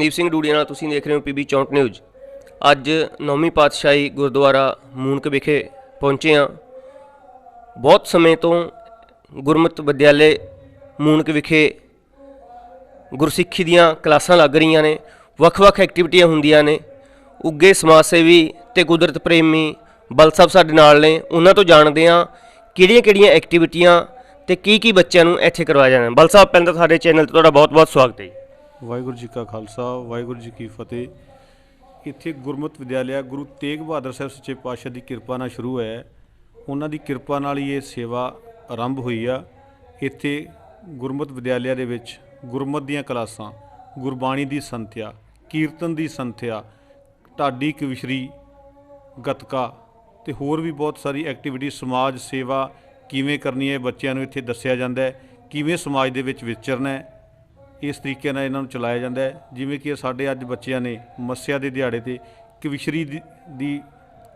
ਮਨੀਪ ਸਿੰਘ ਡੂਡੀਆ ਨਾਲ ਤੁਸੀਂ ਦੇਖ ਰਹੇ ਹੋ ਪੀਬੀ ਚੌਂਕ ਨਿਊਜ਼। ਅੱਜ ਨੌਵੀਂ ਪਾਤਸ਼ਾਹੀ ਗੁਰਦੁਆਰਾ ਮੂਨਕ ਵਿਖੇ ਪਹੁੰਚੇ ਹਾਂ। ਬਹੁਤ ਸਮੇਂ ਤੋਂ ਗੁਰਮਤਿ ਵਿਦਿਆਲੇ ਮੂਨਕ ਵਿਖੇ ਗੁਰਸਿੱਖੀ ਦੀਆਂ ਕਲਾਸਾਂ ਲੱਗ ਰਹੀਆਂ ਨੇ, ਵੱਖ-ਵੱਖ ਐਕਟੀਵਿਟੀਆਂ ਹੁੰਦੀਆਂ ਨੇ। ਉੱਗੇ ਸਮਾਜ ਸੇਵੀ ਤੇ ਕੁਦਰਤ ਪ੍ਰੇਮੀ ਬਲ ਸਾਹਿਬ ਸਾਡੇ ਨਾਲ ਨੇ, ਉਹਨਾਂ ਤੋਂ ਜਾਣਦੇ ਹਾਂ ਕਿਹੜੀਆਂ-ਕਿਹੜੀਆਂ ਐਕਟੀਵਿਟੀਆਂ ਤੇ ਕੀ-ਕੀ ਬੱਚਿਆਂ ਨੂੰ ਇੱਥੇ ਕਰਵਾਇਆ ਜਾਣਾ। ਬਲ ਸਾਹਿਬ, ਪਹਿਲਾਂ ਤਾਂ ਸਾਡੇ ਚੈਨਲ ਤੇ ਤੁਹਾਡਾ ਬਹੁਤ-ਬਹੁਤ ਸਵਾਗਤ ਹੈ ਜੀ। ਵਾਹਿਗੁਰੂ ਜੀ ਕਾ ਖਾਲਸਾ, ਵਾਹਿਗੁਰੂ ਜੀ ਕੀ ਫਤਿਹ। ਇੱਥੇ ਗੁਰਮਤਿ ਵਿਦਿਆਲਿਆ ਗੁਰੂ ਤੇਗ ਬਹਾਦਰ ਸਾਹਿਬ ਸੱਚੇ ਪਾਤਸ਼ਾਹ ਦੀ ਕਿਰਪਾ ਨਾਲ ਸ਼ੁਰੂ ਹੋਇਆ ਉਹਨਾਂ ਦੀ ਕਿਰਪਾ ਨਾਲ ਹੀ ਇਹ ਸੇਵਾ ਆਰੰਭ ਹੋਈ ਆ। ਇੱਥੇ ਗੁਰਮਤਿ ਵਿਦਿਆਲਿਆ ਦੇ ਵਿੱਚ ਗੁਰਮਤ ਦੀਆਂ ਕਲਾਸਾਂ, ਗੁਰਬਾਣੀ ਦੀ ਸੰਥਿਆ, ਕੀਰਤਨ ਦੀ ਸੰਥਿਆ, ਢਾਡੀ ਕਵਿਸ਼ਰੀ, ਗਤਕਾ ਤੇ ਹੋਰ ਵੀ ਬਹੁਤ ਸਾਰੀ ਐਕਟੀਵਿਟੀ ਸਮਾਜ ਸੇਵਾ ਕਿਵੇਂ ਕਰਨੀ ਹੈ ਬੱਚਿਆਂ ਨੂੰ ਇੱਥੇ ਦੱਸਿਆ ਜਾਂਦਾ ਹੈ, ਕਿਵੇਂ ਸਮਾਜ ਦੇ ਵਿੱਚ ਵਿਚਰਨਾ ਹੈ। ਇਸ ਤਰੀਕੇ ਨਾਲ ਇਹਨਾਂ ਨੂੰ ਚਲਾਇਆ ਜਾਂਦਾ ਹੈ। ਜਿਵੇਂ ਕਿ ਸਾਡੇ ਅੱਜ ਬੱਚਿਆਂ ਨੇ ਮੱਸਿਆ ਦੇ ਦਿਹਾੜੇ ਤੇ ਕਵਿਸ਼ਰੀ ਦੀ-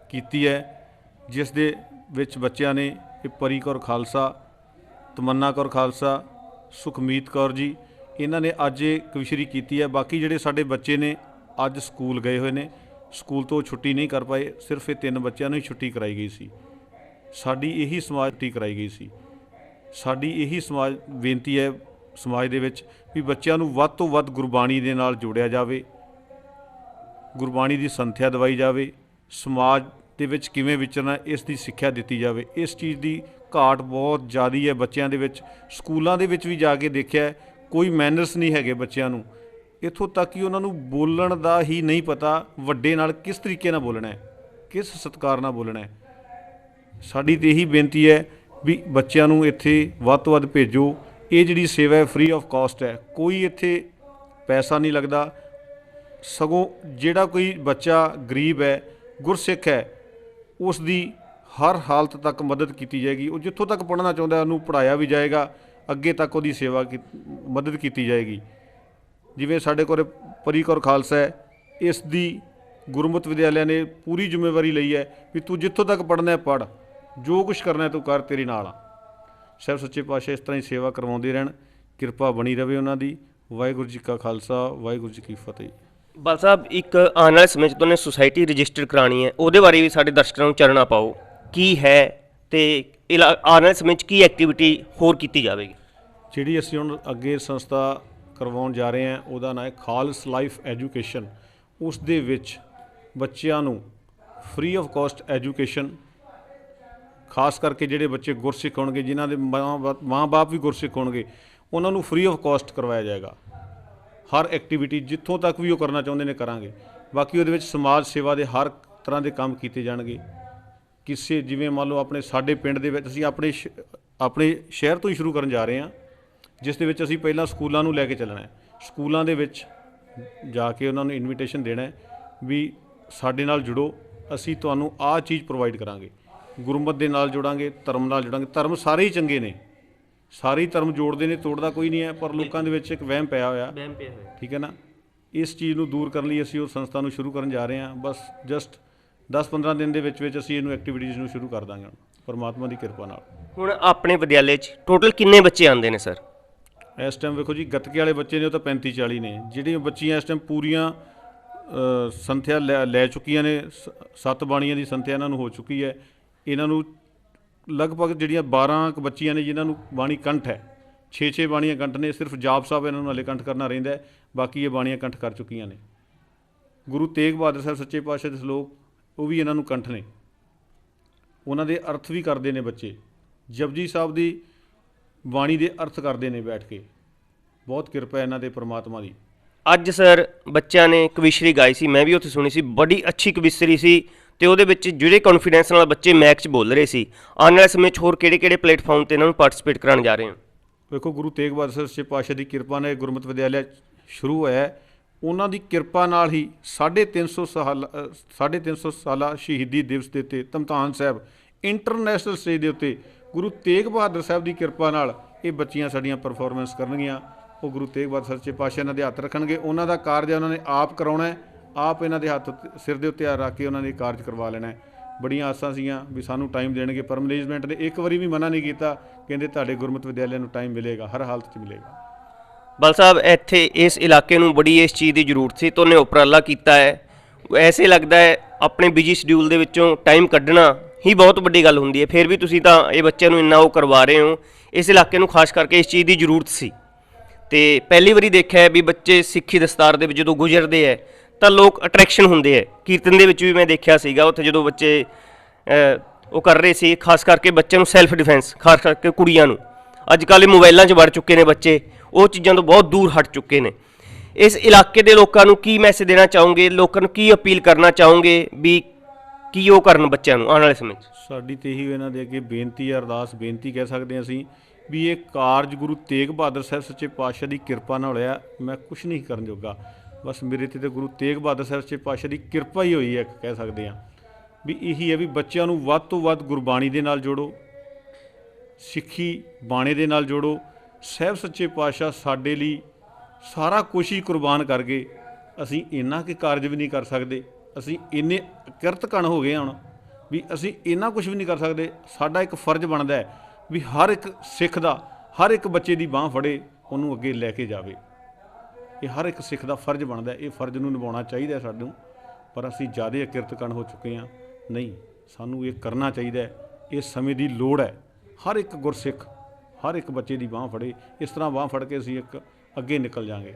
ਕੀਤੀ ਹੈ, ਜਿਸ ਦੇ ਵਿੱਚ ਬੱਚਿਆਂ ਨੇ ਇਹ ਪਰੀ ਕੌਰ ਖਾਲਸਾ, ਤਮੰਨਾ ਕੌਰ ਖਾਲਸਾ, ਸੁਖਮੀਤ ਕੌਰ ਜੀ, ਇਹਨਾਂ ਨੇ ਅੱਜ ਇਹ ਕਵਿਸ਼ਰੀ ਕੀਤੀ ਹੈ। ਬਾਕੀ ਜਿਹੜੇ ਸਾਡੇ ਬੱਚੇ ਨੇ ਅੱਜ ਸਕੂਲ ਗਏ ਹੋਏ ਨੇ, ਸਕੂਲ ਤੋਂ ਛੁੱਟੀ ਨਹੀਂ ਕਰ ਪਾਏ, ਸਿਰਫ ਇਹ ਤਿੰਨ ਬੱਚਿਆਂ ਨੂੰ ਹੀ ਛੁੱਟੀ ਕਰਾਈ ਗਈ ਸੀ। ਸਾਡੀ ਇਹੀ ਸਮਾਜ ਟੀ ਕਰਾਈ ਗਈ ਸੀ। ਸਾਡੀ ਇਹੀ ਸਮਾਜ ਬੇਨਤੀ ਹੈ ਸਮਾਜ ਦੇ ਵਿੱਚ ਵੀ ਬੱਚਿਆਂ ਨੂੰ ਵੱਧ ਤੋਂ ਵੱਧ ਗੁਰਬਾਣੀ ਦੇ ਨਾਲ ਜੋੜਿਆ ਜਾਵੇ, ਗੁਰਬਾਣੀ ਦੀ ਸੰਥਿਆ ਦਵਾਈ ਜਾਵੇ, ਸਮਾਜ ਦੇ ਵਿੱਚ ਕਿਵੇਂ ਵਿਚਰਨਾ, ਇਸ ਦੀ ਸਿੱਖਿਆ ਦਿੱਤੀ ਜਾਵੇ। ਇਸ ਚੀਜ਼ ਦੀ ਘਾਟ ਬਹੁਤ ਜ਼ਿਆਦੀ ਹੈ ਬੱਚਿਆਂ ਦੇ ਵਿੱਚ। ਸਕੂਲਾਂ ਦੇ ਵਿੱਚ ਵੀ ਜਾ ਕੇ ਦੇਖਿਆ ਕੋਈ ਮੈਨਰਸ ਨਹੀਂ ਹੈਗੇ ਬੱਚਿਆਂ ਨੂੰ। ਇੱਥੋਂ ਤੱਕ ਕਿ ਉਹਨਾਂ ਨੂੰ ਬੋਲਣ ਦਾ ਹੀ ਨਹੀਂ ਪਤਾ ਵੱਡੇ ਨਾਲ ਕਿਸ ਤਰੀਕੇ ਨਾਲ ਬੋਲਣਾ ਹੈ, ਕਿਸ ਸਤਿਕਾਰ ਨਾਲ ਬੋਲਣਾ ਹੈ। ਸਾਡੀ ਤੇ ਇਹੀ ਬੇਨਤੀ ਹੈ ਵੀ ਬੱਚਿਆਂ ਨੂੰ ਇੱਥੇ ਵੱਧ ਤੋਂ ਵੱਧ ਭੇਜੋ। ਇਹ ਜਿਹੜੀ ਸੇਵਾ ਹੈ ਫ੍ਰੀ ਆਫ ਕਾਸਟ ਹੈ, ਕੋਈ ਇੱਥੇ ਪੈਸਾ ਨਹੀਂ ਲੱਗਦਾ। ਸਗੋਂ ਜਿਹੜਾ ਕੋਈ ਬੱਚਾ ਗਰੀਬ ਹੈ, ਗੁਰਸਿੱਖ ਹੈ ਉਸ ਦੀ ਹਰ ਹਾਲਤ ਤੱਕ ਮਦਦ ਕੀਤੀ ਜਾਏਗੀ। ਉਹ ਜਿੱਥੋਂ ਤੱਕ ਪੜ੍ਹਨਾ ਚਾਹੁੰਦਾ, ਉਹਨੂੰ ਪੜ੍ਹਾਇਆ ਵੀ ਜਾਏਗਾ, ਅੱਗੇ ਤੱਕ ਉਹਦੀ ਸੇਵਾ ਕੀ- ਮਦਦ ਕੀਤੀ ਜਾਏਗੀ। ਜਿਵੇਂ ਸਾਡੇ ਕੋਲ ਪਰੀ ਕੌਰ ਖਾਲਸਾ ਹੈ, ਇਸ ਦੀ ਗੁਰਮਤਿ ਵਿਦਿਆਲਿਆ ਨੇ ਪੂਰੀ ਜ਼ਿੰਮੇਵਾਰੀ ਲਈ ਹੈ ਵੀ ਤੂੰ ਜਿੱਥੋਂ ਤੱਕ ਪੜ੍ਹਨਾ ਹੈ, ਪੜ੍ਹ। ਜੋ ਕੁਝ ਕਰਨਾ ਹੈ, ਤੂੰ ਕਰ, ਤੇਰੇ ਨਾਲ ਆ। ਸਾਹਿਬ ਸੱਚੇ ਪਾਤਸ਼ਾਹ ਇਸ ਤਰ੍ਹਾਂ ਹੀ ਸੇਵਾ ਕਰਵਾਉਂਦੇ ਰਹਿਣ ਕਿਰਪਾ ਬਣੀ ਰਵੇ ਉਹਨਾਂ ਦੀ। ਵਾਹਿਗੁਰੂ ਜੀ ਕਾ ਖਾਲਸਾ ਵਾਹਿਗੁਰੂ ਜੀ ਕੀ ਫਤਿਹ। ਬਲ ਸਾਹਿਬ ਇੱਕ ਆਉਣ ਵਾਲੇ ਸਮੇਂ 'ਚ ਤੁਹਾਨੂੰ ਸੁਸਾਇਟੀ ਰਜਿਸਟਰ ਕਰਾਣੀ ਹੈ। ਉਹਦੇ ਬਾਰੇ ਵੀ ਸਾਡੇ ਦਰਸ਼ਕਾਂ ਨੂੰ ਚਾਨਣਾ ਪਾਓ। ਕੀ ਹੈ ਤੇ ਆਉਣ ਵਾਲੇ ਸਮੇਂ 'ਚ ਕੀ ਐਕਟੀਵਿਟੀ ਹੋਰ ਕੀਤੀ ਜਾਵੇਗੀ? ਜਿਹੜੀ ਅਸੀਂ ਹੁਣ ਅੱਗੇ ਸੰਸਥਾ ਕਰਵਾਉਣ ਜਾ ਰਹੇ ਹਾਂ ਉਹਦਾ ਨਾਮ ਹੈ ਖਾਲਸ ਲਾਈਫ ਐਜੂਕੇਸ਼ਨ। ਉਸ ਦੇ ਵਿੱਚ ਬੱਚਿਆਂ ਨੂੰ ਫ੍ਰੀ ਆਫ ਕਾਸਟ ਐਜੂਕੇਸ਼ਨ ਖਾਸ ਕਰਕੇ ਜਿਹੜੇ ਬੱਚੇ ਗੁਰਸਿੱਖ ਹੋਣਗੇ, ਜਿਨ੍ਹਾਂ ਦੇ ਮਾਂ- ਮਾਂ-ਬਾਪ ਵੀ ਗੁਰਸਿੱਖ ਹੋਣਗੇ, ਉਹਨਾਂ ਨੂੰ ਫ੍ਰੀ ਆਫ ਕਾਸਟ ਕਰਵਾਇਆ ਜਾਏਗਾ। ਹਰ ਐਕਟੀਵਿਟੀ ਜਿੱਥੋਂ ਤੱਕ ਵੀ ਉਹ ਕਰਨਾ ਚਾਹੁੰਦੇ ਨੇ, ਕਰਾਂਗੇ। ਬਾਕੀ ਉਹਦੇ ਵਿੱਚ ਸਮਾਜ ਸੇਵਾ ਦੇ ਹਰ ਤਰ੍ਹਾਂ ਦੇ ਕੰਮ ਕੀਤੇ ਜਾਣਗੇ। ਕਿਸੇ, ਜਿਵੇਂ ਮੰਨ ਲਓ ਆਪਣੇ ਸਾਡੇ ਪਿੰਡ ਦੇ ਵਿੱਚ ਅਸੀਂ ਆਪਣੇ ਸ਼- ਆਪਣੇ ਸ਼ਹਿਰ ਤੋਂ ਹੀ ਸ਼ੁਰੂ ਕਰਨ ਜਾ ਰਹੇ ਹਾਂ, ਜਿਸ ਦੇ ਵਿੱਚ ਅਸੀਂ ਪਹਿਲਾਂ ਸਕੂਲਾਂ ਨੂੰ ਲੈ ਕੇ ਚੱਲਣਾ ਹੈ। ਸਕੂਲਾਂ ਦੇ ਵਿੱਚ ਜਾ ਕੇ ਉਹਨਾਂ ਨੂੰ ਇਨਵੀਟੇਸ਼ਨ ਦੇਣਾ ਹੈ ਵੀ ਸਾਡੇ ਨਾਲ ਜੁੜੋ, ਅਸੀਂ ਤੁਹਾਨੂੰ ਆਹ ਚੀਜ਼ ਪ੍ਰੋਵਾਈਡ ਕਰਾਂਗੇ। ਗੁਰਮਤ ਦੇ ਨਾਲ ਜੋੜਾਂਗੇ ਧਰਮ ਨਾਲ ਜੋੜਾਂਗੇ। ਧਰਮ ਸਾਰੇ ਹੀ ਚੰਗੇ ਨੇ। ਸਾਰੇ ਹੀ ਧਰਮ ਜੋੜਦੇ ਨੇ ਤੋੜਦਾ ਕੋਈ ਨਹੀਂ ਹੈ ਪਰ ਲੋਕਾਂ ਦੇ ਵਿੱਚ ਇੱਕ ਵਹਿਮ ਪਿਆ ਹੋਇਆ। ਠੀਕ ਹੈ ਨਾ? ਇਸ ਚੀਜ਼ ਨੂੰ ਦੂਰ ਕਰਨ ਲਈ ਅਸੀਂ ਉਹ ਸੰਸਥਾ ਨੂੰ ਸ਼ੁਰੂ ਕਰਨ ਜਾ ਰਹੇ ਹਾਂ। ਬਸ ਜਸਟ 10-15 ਦਿਨ ਦੇ ਵਿੱਚ ਵਿੱਚ ਅਸੀਂ ਇਹਨੂੰ ਐਕਟੀਵਿਟੀਜ਼ ਨੂੰ ਸ਼ੁਰੂ ਕਰ ਦਾਂਗੇ ਪਰਮਾਤਮਾ ਦੀ ਕਿਰਪਾ ਨਾਲ। ਹੁਣ ਆਪਣੇ ਵਿਦਿਆਲੇ 'ਚ ਟੋਟਲ ਕਿੰਨੇ ਬੱਚੇ ਆਉਂਦੇ ਨੇ ਸਰ ਇਸ ਟਾਈਮ ਵੇਖੋ ਜੀ ਗੱਤਕੇ ਵਾਲੇ ਬੱਚੇ ਨੇ ਉਹ ਤਾਂ 35 40 ਨੇ। ਜਿਹੜੀਆਂ ਬੱਚੀਆਂ ਇਸ ਟਾਈਮ ਪੂਰੀਆਂ ਸੰਥਿਆ ਲੈ ਚੁੱਕੀਆਂ ਨੇ ਸੱਤ ਬਾਣੀਆਂ ਦੀ ਸੰਥਿਆ ਇਹਨਾਂ ਨੂੰ ਹੋ ਚੁੱਕੀ ਹੈ। ਇਹਨਾਂ ਨੂੰ ਲਗਭਗ ਜਿਹੜੀਆਂ 12 ਕੁ ਬੱਚੀਆਂ ਨੇ ਜਿਨ੍ਹਾਂ ਨੂੰ ਬਾਣੀ ਕੰਠ ਹੈ 6-6 ਬਾਣੀਆਂ ਕੰਠ ਨੇ, ਸਿਰਫ ਜਾਪ ਸਾਹਿਬ ਇਹਨਾਂ ਨੂੰ ਹਲੇ ਕੰਠ ਕਰਨਾ ਰਹਿੰਦਾ ਬਾਕੀ ਇਹ ਬਾਣੀਆਂ ਕੰਠ ਕਰ ਚੁੱਕੀਆਂ ਨੇ। ਗੁਰੂ ਤੇਗ ਬਹਾਦਰ ਸਾਹਿਬ ਸੱਚੇ ਪਾਤਸ਼ਾਹ ਦੇ ਸ਼ਲੋਕ, ਉਹ ਵੀ ਇਹਨਾਂ ਨੂੰ ਕੰਠ ਨੇ। ਉਹਨਾਂ ਦੇ ਅਰਥ ਵੀ ਕਰਦੇ ਨੇ ਬੱਚੇ। ਜਪਜੀ ਸਾਹਿਬ ਦੀ ਬਾਣੀ ਦੇ ਅਰਥ ਕਰਦੇ ਨੇ ਬੈਠ ਕੇ। ਬਹੁਤ ਕਿਰਪਾ ਇਹਨਾਂ ਦੇ ਪ੍ਰਮਾਤਮਾ ਦੀ। ਅੱਜ ਸਰ ਬੱਚਿਆਂ ਨੇ ਕਵਿਸ਼ਰੀ ਗਾਈ ਸੀ, ਮੈਂ ਵੀ ਉੱਥੇ ਸੁਣੀ ਸੀ, ਬੜੀ ਅੱਛੀ ਕਵਿਸ਼ਰੀ ਸੀ। ਤੇ ਉਹਦੇ ਵਿੱਚ ਜਿਹੜੇ ਕੌਨਫੀਡੈਂਸ ਨਾਲ ਬੱਚੇ ਮੈਚ 'ਚ ਬੋਲ ਰਹੇ ਸੀ ਆਉਣ ਵਾਲੇ ਸਮੇਂ 'ਚ ਹੋਰ ਕਿਹੜੇ-ਕਿਹੜੇ ਪਲੇਟਫਾਰਮ ਤੇ ਇਹਨਾਂ ਨੂੰ ਪਾਰਟਿਸਿਪੇਟ ਕਰਾਉਣ ਜਾ ਰਹੇ ਹੋ? ਵੇਖੋ ਗੁਰੂ ਤੇਗ ਬਹਾਦਰ ਸਾਹਿਬ ਸੱਚੇ ਪਾਤਸ਼ਾਹ ਦੀ ਕਿਰਪਾ ਨਾਲ ਇਹ ਗੁਰਮਤਿ ਵਿਦਿਆਲਿਆ ਸ਼ੁਰੂ ਹੋਇਆ ਉਹਨਾਂ ਦੀ ਕਿਰਪਾ ਨਾਲ ਹੀ 350 ਸਾਲ ਅ, 350 ਸਾਲਾ ਸ਼ਹੀਦੀ ਦਿਵਸ ਦੇ ਉੱਤੇ ਤਮਤਾਨ ਸਾਹਿਬ ਇੰਟਰਨੈਸ਼ਨਲ ਸਟੇਜ ਦੇ ਉੱਤੇ ਗੁਰੂ ਤੇਗ ਬਹਾਦਰ ਸਾਹਿਬ ਦੀ ਕਿਰਪਾ ਨਾਲ ਇਹ ਬੱਚੀਆਂ ਸਾਡੀਆਂ ਪਰਫਾਰਮੈਂਸ ਕਰਨਗੀਆਂ। ਉਹ ਗੁਰੂ ਤੇਗ ਬਹਾਦਰ ਸਾਹਿਬ ਸੱਚੇ ਪਾਤਸ਼ਾਹ ਇਹਨਾਂ ਦੇ ਹੱਥ ਰੱਖਣਗੇ। ਉਹਨਾਂ ਦਾ ਕਾਰਜ ਉਹਨਾਂ ਨੇ ਆਪ ਕਰਾਉਣਾ ਹੈ। ਆਪ ਇਹਨਾਂ ਦੇ ਹੱਥ ਉੱਤੇ- ਸਿਰ ਦੇ ਉੱਤੇ ਹੱਥ ਰੱਖ ਕੇ ਉਹਨਾਂ ਨੇ ਕਾਰਜ ਕਰਵਾ ਲੈਣਾ ਬੜੀਆਂ ਆਸਾਂ ਸੀਗੀਆਂ ਵੀ ਸਾਨੂੰ ਟਾਈਮ ਦੇਣਗੇ, ਪਰ ਮੈਨੇਜਮੈਂਟ ਨੇ ਇੱਕ ਵਾਰੀ ਵੀ ਮਨਾ ਨਹੀਂ ਕੀਤਾ, ਕਹਿੰਦੇ ਤੁਹਾਡੇ ਗੁਰਮਤਿ ਵਿਦਿਆਲਿਆ ਨੂੰ ਟਾਈਮ ਮਿਲੇਗਾ, ਹਰ ਹਾਲਤ 'ਚ ਮਿਲੇਗਾ। ਬਲ ਸਾਹਿਬ, ਇੱਥੇ ਇਸ ਇਲਾਕੇ ਨੂੰ ਬੜੀ ਇਸ ਚੀਜ਼ ਦੀ ਜ਼ਰੂਰਤ ਸੀ, ਤੋਂ ਨੇ ਉਪਰਾਲਾ ਕੀਤਾ ਹੈ। ਐਸੇ ਲੱਗਦਾ ਹੈ, ਆਪਣੇ ਬਿਜ਼ੀ ਸ਼ਡਿਊਲ ਦੇ ਵਿੱਚੋਂ ਟਾਈਮ ਕੱਢਣਾ ਹੀ ਬਹੁਤ ਵੱਡੀ ਗੱਲ ਹੁੰਦੀ ਹੈ। ਫਿਰ ਵੀ ਤੁਸੀਂ ਤਾਂ ਇਹ ਬੱਚਿਆਂ ਨੂੰ ਇੰਨਾ ਉਹ ਕਰਵਾ ਰਹੇ ਹੋ। ਇਸ ਇਲਾਕੇ ਨੂੰ ਖਾਸ ਕਰਕੇ ਇਸ ਚੀਜ਼ ਦੀ ਜ਼ਰੂਰਤ ਸੀ। ਤੇ ਪਹਿਲੀ ਵਾਰੀ ਦੇਖਿਆ ਵੀ ਬੱਚੇ ਸਿੱਖੀ ਦਸਤਾਰ ਦੇ ਵਿੱਚ ਜਦੋਂ ਗੁਜ਼ਰਦੇ ਹੈ ਤਾਂ ਲੋਕ ਅਟਰੈਕਸ਼ਨ ਹੁੰਦੇ ਹੈ ਕੀਰਤਨ ਦੇ ਵਿੱਚ ਵੀ ਮੈਂ ਦੇਖਿਆ ਸੀਗਾ, ਉੱਥੇ ਜਦੋਂ ਬੱਚੇ ਉਹ ਕਰ ਰਹੇ ਸੀ, ਖਾਸ ਕਰਕੇ ਬੱਚਿਆਂ ਨੂੰ ਸੈਲਫ ਡਿਫੈਂਸ ਖਾਸ ਕਰਕੇ ਕੁੜੀਆਂ ਨੂੰ। ਅੱਜ ਕੱਲ੍ਹ ਇਹ ਮੋਬਾਈਲਾਂ 'ਚ ਵੜ ਚੁੱਕੇ ਨੇ ਬੱਚੇ, ਉਹ ਚੀਜ਼ਾਂ ਤੋਂ ਬਹੁਤ ਦੂਰ ਹਟ ਚੁੱਕੇ ਨੇ। ਇਸ ਇਲਾਕੇ ਦੇ ਲੋਕਾਂ ਨੂੰ ਕੀ ਮੈਸੇਜ ਦੇਣਾ ਚਾਹੋਗੇ? ਲੋਕਾਂ ਨੂੰ ਕੀ ਅਪੀਲ ਕਰਨਾ ਚਾਹੋਗੇ ਵੀ ਕੀ ਉਹ ਕਰਨ ਬੱਚਿਆਂ ਨੂੰ ਆਉਣ ਵਾਲੇ ਸਮੇਂ 'ਚ? ਸਾਡੀ ਤੇ ਇਹੀ ਇਹਨਾਂ ਦੇ ਅੱਗੇ ਬੇਨਤੀ ਹੈ, ਅਰਦਾਸ, ਬੇਨਤੀ ਕਹਿ ਸਕਦੇ ਹਾਂ ਅਸੀਂ ਵੀ ਇਹ ਕਾਰਜ ਗੁਰੂ ਤੇਗ ਬਹਾਦਰ ਸਾਹਿਬ ਸੱਚੇ ਪਾਤਸ਼ਾਹ ਦੀ ਕਿਰਪਾ ਨਾਲ ਹੋਇਆ। ਮੈਂ ਕੁਝ ਨਹੀਂ ਕਰਨ ਜੋਗਾ। ਬਸ ਮੇਰੇ ਤੇ ਤਾਂ ਗੁਰੂ ਤੇਗ ਬਹਾਦਰ ਸਾਹਿਬ ਸੱਚੇ ਪਾਤਸ਼ਾਹ ਦੀ ਕਿਰਪਾ ਹੀ ਹੋਈ ਹੈ ਕਹਿ ਸਕਦੇ ਹਾਂ। ਵੀ ਇਹੀ ਹੈ ਵੀ ਬੱਚਿਆਂ ਨੂੰ ਵੱਧ ਤੋਂ ਵੱਧ ਗੁਰਬਾਣੀ ਦੇ ਨਾਲ ਜੋੜੋ, ਸਿੱਖੀ ਬਾਣੇ ਦੇ ਨਾਲ ਜੋੜੋ, ਸਹਿਬ ਸੱਚੇ ਪਾਤਸ਼ਾਹ ਸਾਡੇ ਲਈ ਸਾਰਾ ਕੁਛ ਹੀ ਕੁਰਬਾਨ ਕਰ ਗਏ ਅਸੀਂ ਇੰਨਾ ਕਿ ਕਾਰਜ ਵੀ ਨਹੀਂ ਕਰ ਸਕਦੇ, ਅਸੀਂ ਇੰਨੇ ਕਿਰਤ ਕਿਰਤਕਣ ਹੋ ਗਏ ਹੁਣ, ਵੀ ਅਸੀਂ ਇੰਨਾ ਕੁਝ ਵੀ ਨਹੀਂ ਕਰ ਸਕਦੇ, ਸਾਡਾ ਇੱਕ ਫਰਜ਼ ਬਣਦਾ ਹੈ ਵੀ ਹਰ ਇੱਕ ਸਿੱਖ ਦਾ, ਹਰ ਇੱਕ ਬੱਚੇ ਦੀ ਬਾਹ ਫੜੇ, ਉਹਨੂੰ ਅੱਗੇ ਲੈ ਕੇ ਜਾਵੇ। ਇਹ ਹਰ ਇੱਕ ਸਿੱਖ ਦਾ ਫਰਜ਼ ਬਣਦਾ ਇਹ ਫਰਜ਼ ਨੂੰ ਨਿਭਾਉਣਾ ਚਾਹੀਦਾ ਸਾਨੂੰ ਪਰ ਅਸੀਂ ਜ਼ਿਆਦਾ ਕਿਰਤਕਣ ਹੋ ਚੁੱਕੇ ਹਾਂ। ਨਹੀਂ ਸਾਨੂੰ ਇਹ ਕਰਨਾ ਚਾਹੀਦਾ ਇਹ ਸਮੇਂ ਦੀ ਲੋੜ ਹੈ। ਹਰ ਇੱਕ ਗੁਰਸਿੱਖ ਹਰ ਇੱਕ ਬੱਚੇ ਦੀ ਬਾਹ ਫੜੇ ਇਸ ਤਰ੍ਹਾਂ ਬਾਹ ਫੜ ਕੇ ਅਸੀਂ ਇੱਕ ਅੱਗੇ ਨਿਕਲ ਜਾਾਂਗੇ।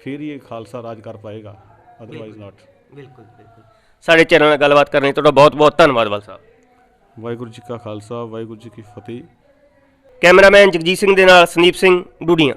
ਫਿਰ ਹੀ ਇਹ ਖਾਲਸਾ ਰਾਜ ਕਰ ਪਾਏਗਾ ਅਦਰਵਾਈਜ਼ ਨਾਟ ਬਿਲਕੁਲ ਬਿਲਕੁਲ। ਸਾਡੇ ਚੈਨਲ ਨਾਲ ਗੱਲਬਾਤ ਕਰਨ ਲਈ ਤੁਹਾਡਾ ਬਹੁਤ ਬਹੁਤ ਧੰਨਵਾਦ ਬਲ ਸਾਹਿਬ। ਵਾਹਿਗੁਰੂ ਜੀ ਕਾ ਖਾਲਸਾ ਵਾਹਿਗੁਰੂ ਜੀ ਕੀ ਫਤਿਹ। ਕੈਮਰਾਮੈਨ ਜਗਜੀਤ ਸਿੰਘ ਦੇ ਨਾਲ ਸੰਦੀਪ ਸਿੰਘ ਡੂਡੀਆਂ।